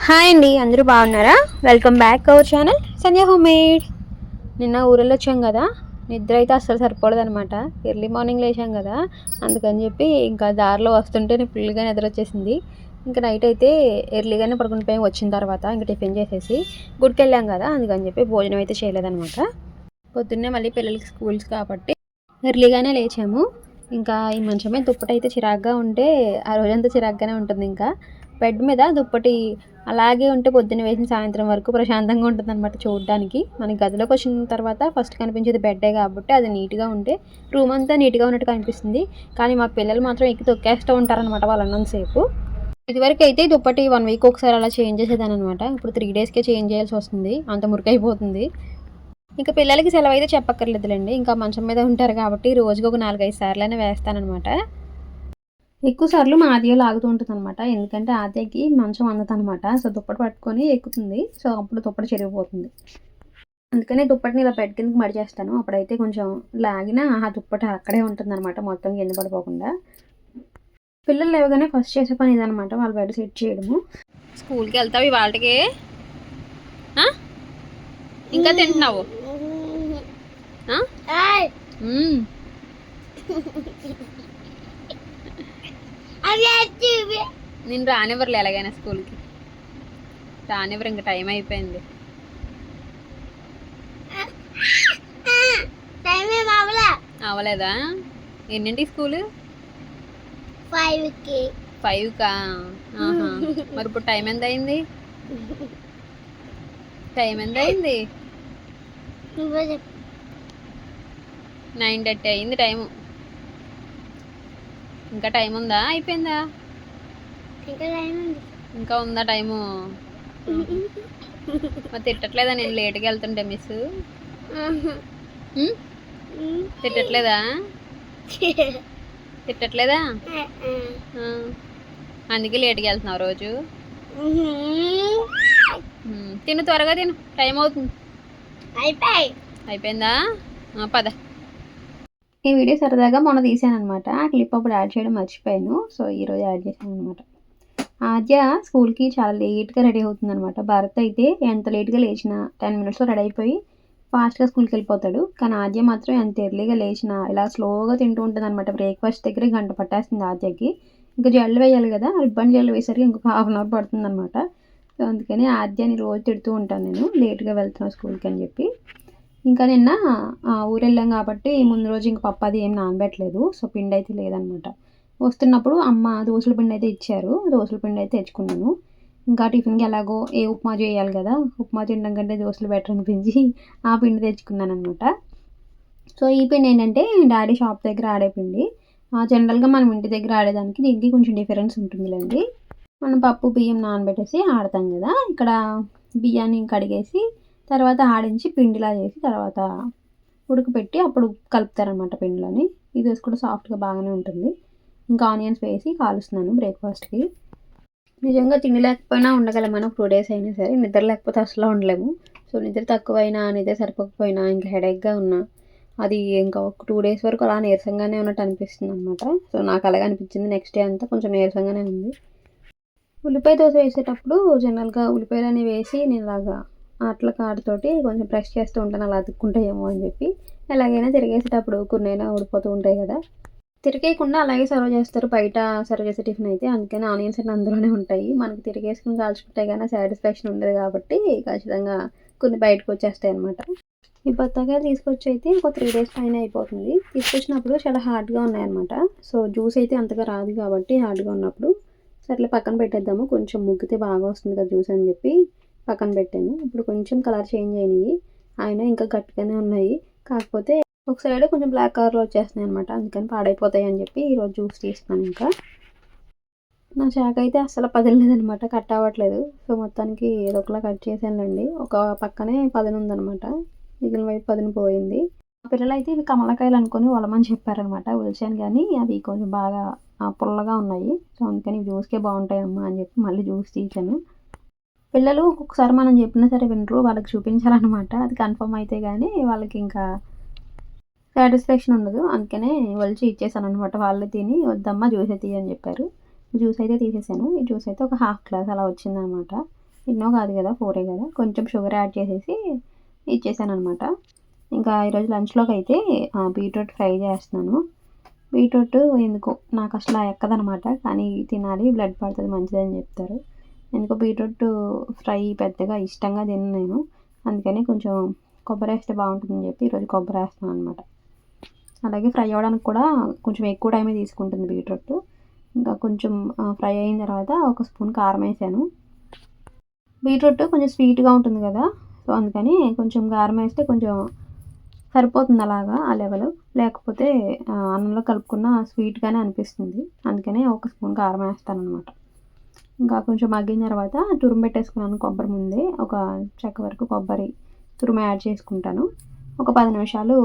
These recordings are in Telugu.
హాయ్ అండి అందరూ బాగున్నారా? Welcome back our channel Sandhya home made నిన్న ఊరిలో వచ్చాం కదా నిద్ర అయితే అస్సలు సరిపోలేదు అనమాట ఎర్లీ మార్నింగ్ లేచాం కదా అందుకని చెప్పి ఇంకా దారిలో వస్తుంటే ఫుల్గా నిద్ర వచ్చేసింది. ఇంకా నైట్ అయితే ఎర్లీగానే పడుకుని పోయి వచ్చిన తర్వాత ఇంకా టిఫిన్ చేసేసి గుడికి వెళ్ళాం కదా అందుకని చెప్పి భోజనం అయితే చేయలేదనమాట పొద్దున్నే మళ్ళీ పిల్లలకి స్కూల్స్ కాబట్టి ఎర్లీగానే లేచాము. ఇంకా ఈ మంచమే దుప్పటి అయితే చిరాగ్గా ఉంటే ఆ రోజంతా చిరాగ్గానే ఉంటుంది ఇంకా. బెడ్ మీద దుప్పటి అలాగే ఉంటే పొద్దున్న వేసిన సాయంత్రం వరకు ప్రశాంతంగా ఉంటుంది అనమాట చూడడానికి. మనకి గదిలోకి వచ్చిన తర్వాత ఫస్ట్ కనిపించేది బెడ్డే కాబట్టి అది నీట్గా ఉంటే రూమ్ అంతా నీట్గా ఉన్నట్టు కనిపిస్తుంది. కానీ మా పిల్లలు మాత్రం ఎక్కి తొక్కేస్తూ ఉంటారనమాట వాళ్ళన్నంతసేపు ఇదివరకు అయితే దుప్పటి వన్ వీక్ ఒకసారి అలా చేంజ్ చేసేదాని అనమాట ఇప్పుడు త్రీ డేస్కే చేంజ్ చేయాల్సి వస్తుంది. అంత మురికైపోతుంది. ఇంకా పిల్లలకి సెలవు అయితే చెప్పక్కర్లేదులేండి. ఇంకా మంచం మీద ఉంటారు కాబట్టి రోజుకి ఒక నాలుగైదు సార్లు అయినా వేస్తానమాట ఎక్కువ సార్లు మా ఆద్య లాగుతూ ఉంటుంది అనమాట ఎందుకంటే ఆద్యకి మంచం అందదనమాట సో దుప్పటి పట్టుకొని ఎక్కుతుంది. సో అప్పుడు దుప్పటి చెరిగిపోతుంది. అందుకనే దుప్పటిని ఇలా బెడ్ కిందకి మడిచేస్తాను. అప్పుడైతే కొంచెం లాగినా ఆ దుప్పటి అక్కడే ఉంటుంది అనమాట మొత్తం కింద పడిపోకుండా. పిల్లలు లేవగానే ఫస్ట్ చేసే పని ఇదనమాట వాళ్ళ బెడ్ సెట్ చేయడము. స్కూల్కి వెళ్తావు ఇవాళకి? ఇంకా తింటున్నావు. నేను రానివ్వరులే ఎలాగైనా స్కూల్కి. రానివ్వరు ఇంకా టైం అయిపోయింది. అవలేదా ఎన్నింటి స్కూలు? ఫైవ్కి. ఫైవ్కా? ఆహా. మరి ఇప్పుడు టైం ఎంత అయింది టైం ఎంత అయింది నైన్ థర్టీ అయింది టైము. ఇంకా టైం ఉందా? అయిపోయిందా? ఇంకా ఉంది. టైము? మరి తిట్టట్లేదా నేను లేట్గా వెళ్తుంటే మిస్ తిట్టట్లేదా? తిట్టట్లేదా. అందుకే లేట్గా వెళ్తున్నావు రోజు. తిను త్వరగా తిను. టైం అవుతుంది. అయిపోయి. అయిపోయిందా? పద. ఈ వీడియో సరదాగా మొన్న తీసాను అనమాట ఆ క్లిప్ అప్పుడు యాడ్ చేయడం మర్చిపోయాను. సో ఈరోజు యాడ్ చేశాను అనమాట ఆద్య స్కూల్కి చాలా లేట్గా రెడీ అవుతుంది అనమాట భరత్ అయితే ఎంత లేట్గా లేచినా టెన్ మినిట్స్లో రెడీ అయిపోయి ఫాస్ట్గా స్కూల్కి వెళ్ళిపోతాడు. కానీ ఆద్య మాత్రం ఎంత ఎర్లీగా లేచినా ఇలా స్లోగా తింటూ ఉంటుంది అనమాట బ్రేక్ఫాస్ట్ దగ్గర గంట పట్టేస్తుంది ఆద్యకి. ఇంకా జల్లు వేయాలి కదా రిబ్బన్ జల్లు వేసరికి ఇంకొక హాఫ్ అన్ అవర్ పడుతుంది అనమాట సో అందుకని ఆద్యని రోజు తిడుతూ ఉంటాను నేను. లేట్గా వెళ్తున్నాను స్కూల్కి అని చెప్పి. ఇంకా నిన్న ఆ, ఊరు వెళ్ళాం కాబట్టి ముందు రోజు ఇంక పప్పు అది ఏం నానబెట్టలేదు. సో పిండి అయితే లేదనమాట వస్తున్నప్పుడు అమ్మ దోశల పిండి అయితే ఇచ్చారు. దోశల పిండి అయితే తెచ్చుకున్నాను. ఇంకా టిఫిన్కి ఎలాగో ఏ ఉప్మా చేయాలి కదా ఉప్మా తినడం కంటే దోశలు బెటర్ అనిపించి ఆ పిండి తెచ్చుకున్నాను అనమాట సో ఈ పిండి ఏంటంటే డాడీ షాప్ దగ్గర ఆడే పిండి. జనరల్గా మనం ఇంటి దగ్గర ఆడేదానికి దీనికి కొంచెం డిఫరెన్స్ ఉంటుందిలేండి. మనం పప్పు బియ్యం నానబెట్టేసి ఆడతాం కదా ఇక్కడ బియ్యాన్ని కడిగేసి తర్వాత ఆడించి పిండిలా చేసి తర్వాత ఉడకపెట్టి అప్పుడు కలుపుతారనమాట పిండిలోని. ఇది కూడా సాఫ్ట్గా బాగానే ఉంటుంది. ఇంకా ఆనియన్స్ వేసి కాలుస్తున్నాను బ్రేక్ఫాస్ట్కి. నిజంగా తిండి లేకపోయినా ఉండగలం మనం టూ డేస్ అయినా సరే. నిద్ర లేకపోతే అసలు ఉండలేము. సో నిద్ర తక్కువైనా నిద్ర సరిపోకపోయినా ఇంకా హెడేక్గా ఉన్నా అది ఇంకా ఒక టూ డేస్ వరకు అలా నీరసంగానే ఉన్నట్టు అనిపిస్తుంది అనమాట సో నాకు అలాగే అనిపించింది. నెక్స్ట్ డే అంతా కొంచెం నీరసంగానే ఉంది. ఉల్లిపాయ దోశ వేసేటప్పుడు జనరల్గా ఉల్లిపాయలు అనేవి వేసి నేను ఇలాగా అట్ల కాడుతోటి కొంచెం ప్రెస్ చేస్తూ ఉంటాను. అలా అతుక్కుంటాయేమో అని చెప్పి. ఎలాగైనా తిరిగేసేటప్పుడు కొన్నైనా ఊడిపోతూ ఉంటాయి కదా. తిరిగేయకుండా అలాగే సర్వ్ చేస్తారు. బయట సర్వ్ చేసే టిఫిన్ అయితే అందుకని ఆనియన్స్ అన్ని అందులోనే ఉంటాయి. మనకి తిరిగేసుకుని కాల్చుకుంటే కానీ సాటిస్ఫాక్షన్ ఉండదు కాబట్టి ఖచ్చితంగా కొన్ని బయటకు వచ్చేస్తాయి అనమాట ఈ బత్తాకాయలు తీసుకొచ్చి అయితే ఒక త్రీ డేస్ పైన అయిపోతుంది. తీసుకొచ్చినప్పుడు చాలా హార్డ్గా ఉన్నాయన్నమాట సో జ్యూస్ అయితే అంతగా రాదు కాబట్టి హార్డ్గా ఉన్నప్పుడు సర్లే పక్కన పెట్టేద్దాము. కొంచెం ముగ్గితే బాగా వస్తుంది కదా జ్యూస్ అని చెప్పి పక్కన పెట్టాను. ఇప్పుడు కొంచెం కలర్ చేంజ్ అయినాయి. ఆయన ఇంకా గట్టిగానే ఉన్నాయి. కాకపోతే ఒక సైడ్ కొంచెం బ్లాక్ కలర్లో వచ్చేస్తున్నాయి అనమాట అందుకని పాడైపోతాయి అని చెప్పి ఈరోజు జ్యూస్ తీస్తున్నాను ఇంకా. నా చాక్ అయితే అసలు పదలేదనమాట కట్ అవ్వట్లేదు. సో మొత్తానికి ఏదో ఒకలా కట్ చేసానులేండి ఒక పక్కనే పదన ఉందనమాట మిగిలిన వైపు పదన పోయింది. మా పిల్లలు అయితే ఇవి కమలకాయలు అనుకొని వలమని చెప్పారనమాట ఒలిచాను కానీ అవి కొంచెం బాగా పుల్లగా ఉన్నాయి. సో అందుకని జ్యూస్కే బాగుంటాయి అమ్మా అని చెప్పి మళ్ళీ జ్యూస్ తీసాను పిల్లలు ఒక్కొక్కసారి మనం చెప్పినా సరే వినరు. వాళ్ళకి చూపించాలన్నమాట. అది కన్ఫర్మ్ అయితే కానీ వాళ్ళకి ఇంకా సాటిస్ఫాక్షన్ ఉండదు. అందుకనే ఒలిచి ఇచ్చేసాను అనమాట వాళ్ళు తిని వద్దమ్మా జ్యూస్ అయితే అని చెప్పారు. జ్యూస్ అయితే తీసేసాను. ఈ జ్యూస్ అయితే ఒక హాఫ్ గ్లాస్ అలా వచ్చిందనమాట ఎన్నో కాదు కదా ఫోరే కదా. కొంచెం షుగర్ యాడ్ చేసేసి ఇచ్చేసాను అనమాట ఇంకా ఈరోజు లంచ్లోకి అయితే బీట్రూట్ ఫ్రై చేస్తున్నాను. బీట్రూట్ ఎందుకో నాకు అసలు ఎక్కదనమాట కానీ తినాలి బ్లడ్ పడుతుంది మంచిదని చెప్తారు. ఎందుకో బీట్రూట్ ఫ్రై పెద్దగా ఇష్టంగా తిన్నాను నేను. అందుకని కొంచెం కొబ్బరి వేస్తే బాగుంటుందని చెప్పి ఈరోజు కొబ్బరి వేస్తున్నాను అనమాట అలాగే ఫ్రై అవ్వడానికి కూడా కొంచెం ఎక్కువ టైమే తీసుకుంటుంది బీట్రూట్ ఇంకా కొంచెం ఫ్రై అయిన తర్వాత ఒక స్పూన్ కారం వేసాను. బీట్రూట్ కొంచెం స్వీట్గా ఉంటుంది కదా సో అందుకని కొంచెం కారం వేస్తే కొంచెం సరిపోతుంది అలాగా ఆ లెవెల్. లేకపోతే అన్నంలో కలుపుకున్న స్వీట్గానే అనిపిస్తుంది. అందుకనే ఒక స్పూన్ కారం వేస్తాను అనమాట ఇంకా కొంచెం మగ్గిన తర్వాత తురుము పెట్టేసుకున్నాను కొబ్బరి ముందే. ఒక చెక్క వరకు కొబ్బరి తురుము యాడ్ చేసుకుంటాను. ఒక పది నిమిషాలు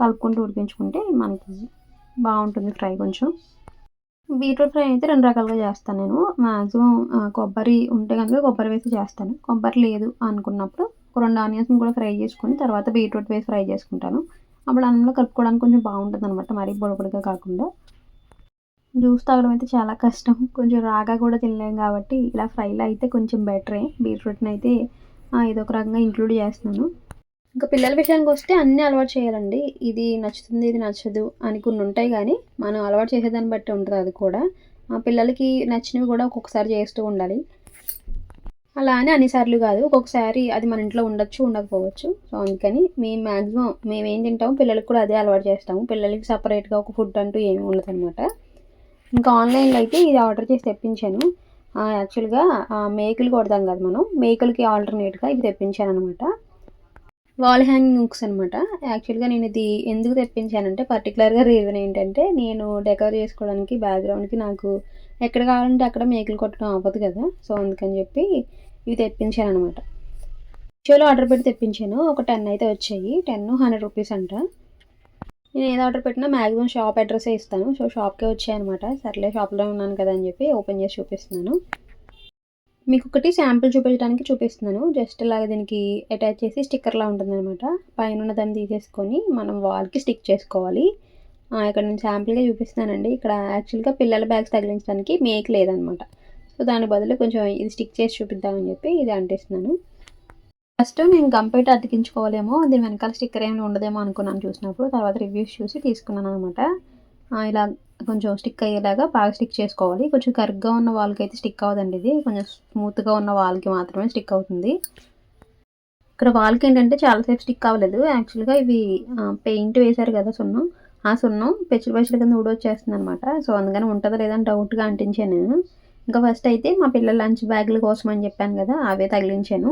కలుపుకుంటూ ఉడికించుకుంటే మనకి బాగుంటుంది ఫ్రై కొంచెం. బీట్రూట్ ఫ్రై అయితే రెండు రకాలుగా చేస్తాను నేను. మ్యాక్సిమం కొబ్బరి ఉంటే కనుక కొబ్బరి వేసి చేస్తాను. కొబ్బరి లేదు అనుకున్నప్పుడు రెండు ఆనియన్స్ని కూడా ఫ్రై చేసుకుని తర్వాత బీట్రూట్ వేసి ఫ్రై చేసుకుంటాను. అప్పుడు అన్నంలో కలుపుకోవడానికి కొంచెం బాగుంటుంది అనమాట మరీ పొడి కాకుండా. జ్యూస్ తాగడం అయితే చాలా కష్టం. కొంచెం రాగా కూడా తినలేం కాబట్టి ఇలా ఫ్రైలో అయితే కొంచెం బెటరే. బీట్రూట్ని అయితే ఇదొక రకంగా ఇంక్లూడ్ చేస్తున్నాను. ఇంకా పిల్లల విషయానికి వస్తే అన్నీ అలవాటు చేయాలండి. ఇది నచ్చుతుంది ఇది నచ్చదు అని కొన్ని ఉంటాయి కానీ మనం అలవాటు చేసేదాన్ని బట్టి ఉంటుంది అది కూడా. ఆ పిల్లలకి నచ్చినవి కూడా ఒక్కొక్కసారి చేస్తూ ఉండాలి. అలా అని అన్నిసార్లు కాదు ఒక్కొక్కసారి అది మన ఇంట్లో ఉండొచ్చు ఉండకపోవచ్చు. సో అందుకని మేము మ్యాక్సిమం మేము ఏం తింటాము పిల్లలకి కూడా అదే అలవాటు చేస్తాము. పిల్లలకి సపరేట్గా ఒక ఫుడ్ అంటూ ఏమీ ఉండదు అనమాట ఇంకా ఆన్లైన్లో అయితే ఇది ఆర్డర్ చేసి తెప్పించాను. యాక్చువల్గా ఆ, మేకులు కొడతాం కదా మనం మేకులకి ఆల్టర్నేట్గా ఇది తెప్పించాను అనమాట వాల్ హ్యాంగింగ్ హుక్స్ అనమాట యాక్చువల్గా నేను ఇది ఎందుకు తెప్పించానంటే పర్టికులర్గా రీజన్ ఏంటంటే నేను డెకర్ చేసుకోవడానికి బ్యాక్గ్రౌండ్కి నాకు ఎక్కడ కావాలంటే అక్కడ మేకలు కొట్టడం అవ్వదు కదా. సో అందుకని చెప్పి ఇవి తెప్పించాను అనమాట షోలో ఆర్డర్ పెట్టి తెప్పించాను. ఒక టెన్ అయితే వచ్చాయి. టెన్ హండ్రెడ్ రూపీస్ అంట. నేను ఏది ఆర్డర్ పెట్టినా మ్యాక్సిమం షాప్ అడ్రస్సే ఇస్తాను. సో షాప్కే వచ్చాయి అనమాట సర్లే షాప్లో ఉన్నాను కదా అని చెప్పి ఓపెన్ చేసి చూపిస్తున్నాను. మీకు ఒకటి శాంపుల్ చూపించడానికి చూపిస్తున్నాను. జస్ట్ ఇలాగ దీనికి అటాచ్ చేసి స్టిక్కర్లా ఉంటుందన్నమాట. పైన ఉన్న దాన్ని తీసేసుకొని మనం వాల్కి స్టిక్ చేసుకోవాలి. ఇక్కడ నేను శాంపుల్గా చూపిస్తున్నానండి. ఇక్కడ యాక్చువల్గా పిల్లల బ్యాగ్స్ తగిలించడానికి మేక్ లేదనమాట సో దాని బదులు కొంచెం ఇది స్టిక్ చేసి చూపిద్దామని చెప్పి ఇది అంటిస్తున్నాను. ఫస్ట్ నేను గంపేట అతికించుకోవాలేమో దీని వెనకాల స్టిక్కర్ ఏమైనా ఉండదేమో అనుకున్నాను చూసినప్పుడు. తర్వాత రివ్యూస్ చూసి తీసుకున్నాను అనమాట ఇలా కొంచెం స్టిక్ అయ్యేలాగా బాగా స్టిక్ చేసుకోవాలి. కొంచెం కరుగ్గా ఉన్న వాళ్ళకి అయితే స్టిక్ అవ్వదండి ఇది. కొంచెం స్మూత్గా ఉన్న వాళ్ళకి మాత్రమే స్టిక్ అవుతుంది. ఇక్కడ వాళ్ళకి ఏంటంటే చాలాసేపు స్టిక్ అవ్వలేదు. యాక్చువల్గా ఇవి పెయింట్ వేశారు కదా సున్నం. ఆ సున్నం పెచ్చులు పెచ్చుల కింద ఊడొచ్చేస్తుంది అనమాట సో అందుకని ఉంటుందో లేదని డౌట్గా అంటించాను. నేను ఇంకా ఫస్ట్ అయితే మా పిల్లల లంచ్ బ్యాగుల కోసం అని చెప్పాను కదా అవే తగిలించాను.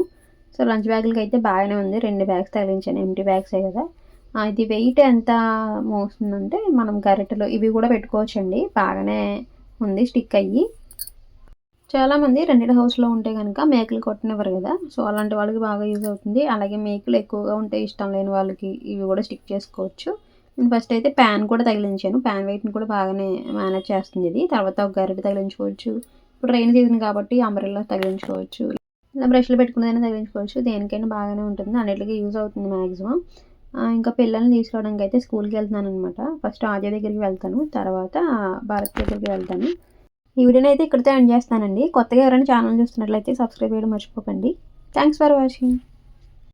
సో లంచ్ బ్యాగులకి అయితే బాగానే ఉంది. రెండు బ్యాగ్స్ తగిలించాను. ఎంటీ బ్యాగ్సే కదా. ఇది వెయిట్ ఎంత మోస్తుందంటే మనం గరిటెలో ఇవి కూడా పెట్టుకోవచ్చండి. బాగానే ఉంది స్టిక్ అయ్యి. చాలామంది రెండెడ్ హౌస్లో ఉంటే కనుక మేకలు కొట్టినవారు కదా. సో అలాంటి వాళ్ళకి బాగా యూజ్ అవుతుంది. అలాగే మేకలు ఎక్కువగా ఉంటే ఇష్టం లేని వాళ్ళకి ఇవి కూడా స్టిక్ చేసుకోవచ్చు. నేను ఫస్ట్ అయితే ప్యాన్ కూడా తగిలించాను. ప్యాన్ వెయిట్ని కూడా బాగానే మేనేజ్ చేస్తుంది ఇది. తర్వాత ఒక గరిటె తగిలించుకోవచ్చు. ఇప్పుడు రైన్ సీజన్ కాబట్టి అంబ్రెల్లా తగిలించుకోవచ్చు. ఇలా బ్రష్లు పెట్టుకునేదైనా తగిలించుకోవచ్చు. దేనికైనా బాగానే ఉంటుంది. అన్నిటికీ యూజ్ అవుతుంది మ్యాక్సిమం ఇంకా పిల్లల్ని తీసుకోవడానికి అయితే స్కూల్కి వెళ్తున్నాను అనమాట ఫస్ట్ ఆద్య దగ్గరికి వెళ్తాను తర్వాత భారత్ దగ్గరికి వెళ్తాను. ఈ వీడియోని అయితే ఇక్కడితో ఎండ్ చేస్తానండి. కొత్తగా ఎవరైనా ఛానల్ చూస్తున్నట్లయితే సబ్స్క్రైబ్ చేయడం మర్చిపోకండి. Thanks for watching.